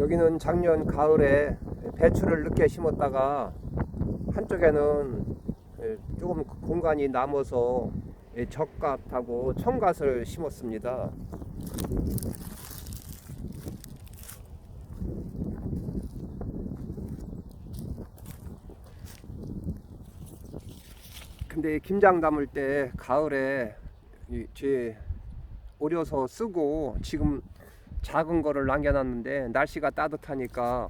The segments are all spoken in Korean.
여기는 작년 가을에 배추를 늦게 심었다가 한쪽에는 예, 조금 공간이 남아서 예, 적갓하고 청갓을 심었습니다. 근데 김장 담을 때 가을에 이- 제 오려서 쓰고 지금 작은 거를 남겨놨는데 날씨가 따뜻하니까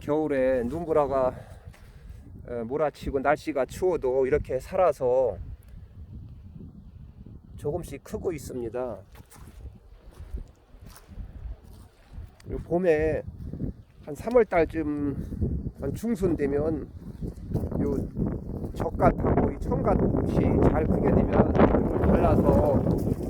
겨울에 눈보라가 어, 몰아치고 날씨가 추워도 이렇게 살아서 조금씩 크고 있습니다. 봄에 한 3월 달쯤 한 중순 되면 요 적갓하고 이 청갓이 잘 크게 되면 발라서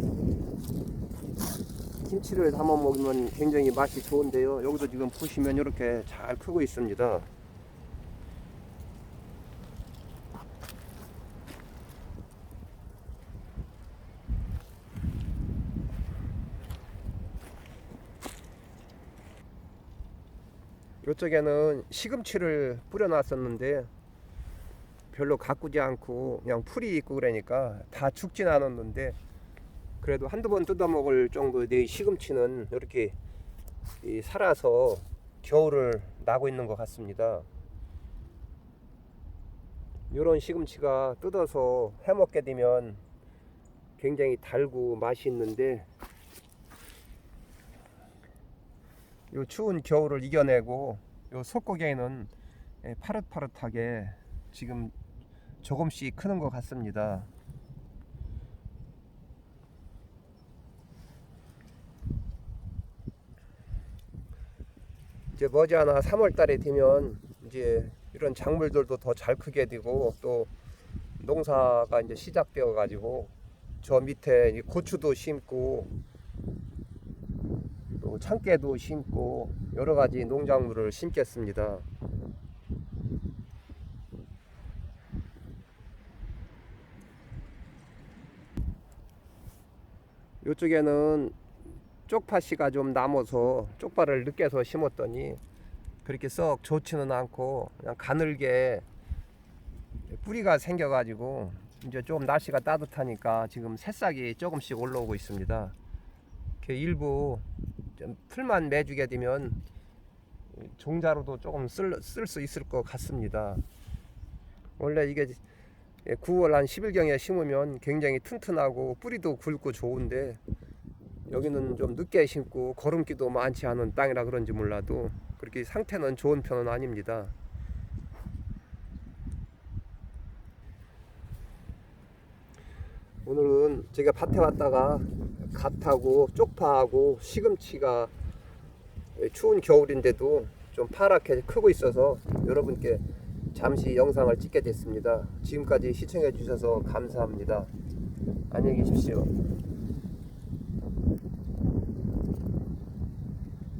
김치를 담아 먹으면 굉장히 맛이 좋은데요. 여기도 지금 보시면 이렇게 잘 크고 있습니다. 이쪽에는 시금치를 뿌려놨었는데 별로 가꾸지 않고 그냥 풀이 있고 그러니까 다 죽진 않았는데 그래도 한두 번 뜯어 먹을 정도의 시금치는 이렇게 이 살아서 겨울을 나고 있는 것 같습니다. 이런 시금치가 뜯어서 해 먹게 되면 굉장히 달고 맛이 있는데 요 추운 겨울을 이겨내고 요 속고개는 예, 파릇파릇하게 지금 조금씩 크는 것 같습니다. 이제 머지않아 3월 달에 되면 이제 이런 작물들도 더 잘 크게 되고 또 농사가 이제 시작되어 가지고 저 밑에 이 고추도 심고 또 참깨도 심고 여러 가지 농작물을 심겠습니다. 이쪽에는 쪽파씨가 좀 남아서 쪽파를 늦게서 심었더니 그렇게 썩 좋지는 않고 그냥 가늘게 뿌리가 생겨가지고 이제 좀 날씨가 따뜻하니까 지금 새싹이 조금씩 올라오고 있습니다. 이렇게 일부 좀 풀만 매주게 되면 종자로도 조금 쓸 수 있을 것 같습니다. 원래 이게 9월 한 10일경에 심으면 굉장히 튼튼하고 뿌리도 굵고 좋은데 여기는 좀 늦게 심고 거름기도 많지 않은 땅이라 그런지 몰라도 그렇게 상태는 좋은 편은 아닙니다. 오늘은 제가 밭에 왔다가 갓하고 쪽파하고 시금치가 추운 겨울인데도 좀 파랗게 크고 있어서 여러분께 잠시 영상을 찍게 됐습니다. 지금까지 시청해 주셔서 감사합니다. 안녕히 계십시오.